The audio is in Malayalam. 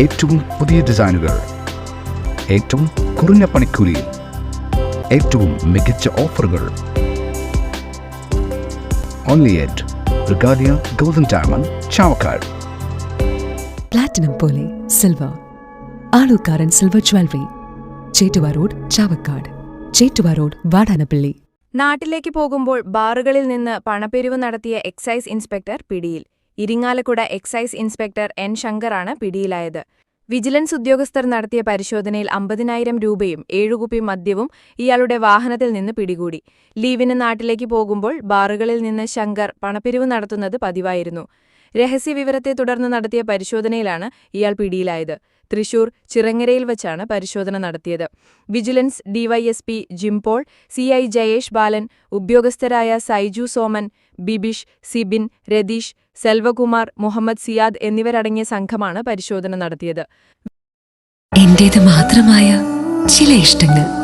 ഏറ്റവും പുതിയ ഡിസൈനുകൾ ഏറ്റവും കുറഞ്ഞ പണിക്കൂലിയിൽ ഏറ്റവും മികച്ച ഓഫറുകൾ. Only at Regalia golden diamond Chavakkad platinum പോലെ silver Alookkaran silver jewellery Chettuva road Chavakkad Chettuva road Vadanappally. നാട്ടിലേക്ക് പോകുമ്പോൾ ബാറുകളിൽ നിന്ന് പണപ്പെരിവ് നടത്തിയ എക്സൈസ് ഇൻസ്പെക്ടർ പിടിയിൽ. ഇരിങ്ങാലക്കുട എക്സൈസ് ഇൻസ്പെക്ടർ എൻ ശങ്കറാണ് പിടിയിലായത്. വിജിലൻസ് ഉദ്യോഗസ്ഥർ നടത്തിയ പരിശോധനയിൽ അമ്പതിനായിരം രൂപയും ഏഴുകുപ്പി മദ്യവും ഇയാളുടെ വാഹനത്തിൽ നിന്ന് പിടികൂടി. ലീവിന് നാട്ടിലേക്ക് പോകുമ്പോൾ ബാറുകളിൽ നിന്ന് ശങ്കർ പണപ്പിരിവ് നടത്തുന്നത് പതിവായിരുന്നു. രഹസ്യവിവരത്തെ തുടർന്ന് നടത്തിയ പരിശോധനയിലാണ് ഇയാൾ പിടിയിലായത്. തൃശൂർ ചിറങ്ങരയിൽ വച്ചാണ് പരിശോധന നടത്തിയത്. Vigilance DySP Jimpaul CI Jayesh Balan ഉദ്യോഗസ്ഥരായ Saiju Soman Bibish Sibin Ratheesh Selvakumar Muhammad Siyad എന്നിവരടങ്ങിയ സംഘമാണ് പരിശോധന നടത്തിയത്. എന്റേത് മാത്രമായ ചില ഇഷ്ടങ്ങൾ.